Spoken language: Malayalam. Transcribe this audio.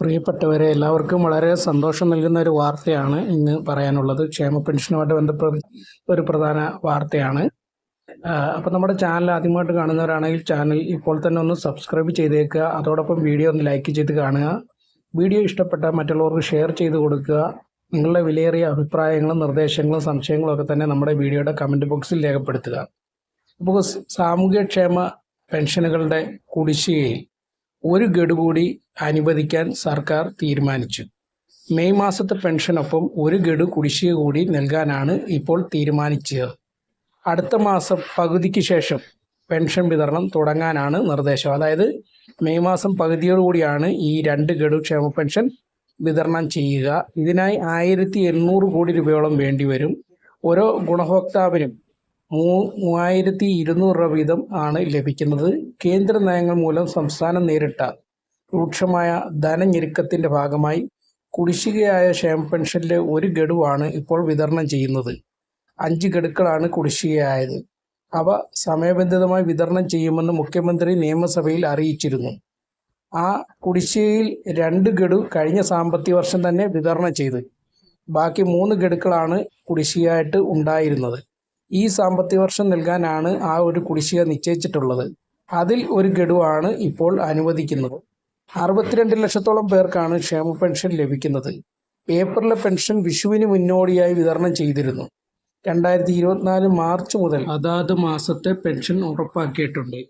പ്രിയപ്പെട്ടവരെ എല്ലാവർക്കും വളരെ സന്തോഷം നൽകുന്ന ഒരു വാർത്തയാണ് ഇന്ന് പറയാനുള്ളത്. ക്ഷേമ പെൻഷനുമായിട്ട് ബന്ധപ്പെട്ട ഒരു പ്രധാന വാർത്തയാണ്. അപ്പോൾ നമ്മുടെ ചാനൽ ആദ്യമായിട്ട് കാണുന്നവരാണെങ്കിൽ ചാനൽ ഇപ്പോൾ തന്നെ ഒന്ന് സബ്സ്ക്രൈബ് ചെയ്തേക്കുക. അതോടൊപ്പം വീഡിയോ ഒന്ന് ലൈക്ക് ചെയ്ത് കാണുക. വീഡിയോ ഇഷ്ടപ്പെട്ട മറ്റുള്ളവർക്ക് ഷെയർ ചെയ്ത് കൊടുക്കുക. നിങ്ങളുടെ വിലയേറിയ അഭിപ്രായങ്ങളും നിർദ്ദേശങ്ങളും സംശയങ്ങളും ഒക്കെ തന്നെ നമ്മുടെ വീഡിയോയുടെ കമന്റ് ബോക്സിൽ രേഖപ്പെടുത്തുക. അപ്പോൾ സാമൂഹ്യക്ഷേമ പെൻഷനുകളുടെ കുടിശ്ശികയിൽ ഒരു ഗഡു കൂടി അനുവദിക്കാൻ സർക്കാർ തീരുമാനിച്ചു. മെയ് മാസത്തെ പെൻഷനൊപ്പം ഒരു ഗഡു കുടിശ്ശിക കൂടി നൽകാനാണ് ഇപ്പോൾ തീരുമാനിച്ചത്. അടുത്ത മാസം പകുതിക്ക് ശേഷം പെൻഷൻ വിതരണം തുടങ്ങാനാണ് നിർദ്ദേശം. അതായത് മെയ് മാസം പകുതിയോടുകൂടിയാണ് ഈ രണ്ട് ഗഡു ക്ഷേമ പെൻഷൻ വിതരണം ചെയ്യുക. ഇതിനായി ആയിരത്തി എണ്ണൂറ് കോടി രൂപയോളം വേണ്ടിവരും. ഓരോ ഗുണഭോക്താവിനും മൂ മൂവായിരത്തി ഇരുന്നൂറ് രൂപ വീതം ആണ് ലഭിക്കുന്നത്. കേന്ദ്ര നയങ്ങൾ മൂലം സംസ്ഥാനം നേരിട്ട രൂക്ഷമായ ധനഞ്ഞെരുക്കത്തിന്റെ ഭാഗമായി കുടിശ്ശികയായ ക്ഷേമ പെൻഷനിലെ ഒരു ഗഡുവാണ് ഇപ്പോൾ വിതരണം ചെയ്യുന്നത്. അഞ്ച് ഗഡുക്കളാണ് കുടിശ്ശികയായത്. അവ സമയബന്ധിതമായി വിതരണം ചെയ്യുമെന്ന് മുഖ്യമന്ത്രി നിയമസഭയിൽ അറിയിച്ചിരുന്നു. ആ കുടിശ്ശികയിൽ രണ്ട് ഗഡു കഴിഞ്ഞ സാമ്പത്തിക വർഷം തന്നെ വിതരണം ചെയ്ത് ബാക്കി മൂന്ന് ഗഡുക്കളാണ് കുടിശ്ശികയായിട്ട് ഉണ്ടായിരുന്നത്. ഈ സാമ്പത്തിക വർഷം നൽകാനാണ് ആ ഒരു കുടിശ്ശിക നിശ്ചയിച്ചിട്ടുള്ളത്. അതിൽ ഒരു ഗഡുവാണ് ഇപ്പോൾ അനുവദിക്കുന്നത്. അറുപത്തിരണ്ട് ലക്ഷത്തോളം പേർക്കാണ് ക്ഷേമ പെൻഷൻ ലഭിക്കുന്നത്. ഏപ്രിലെ പെൻഷൻ വിഷുവിന് മുന്നോടിയായി വിതരണം ചെയ്തിരുന്നു. രണ്ടായിരത്തി ഇരുപത്തിനാല് മാർച്ച് മുതൽ അതാത് മാസത്തെ പെൻഷൻ ഉറപ്പാക്കിയിട്ടുണ്ട്.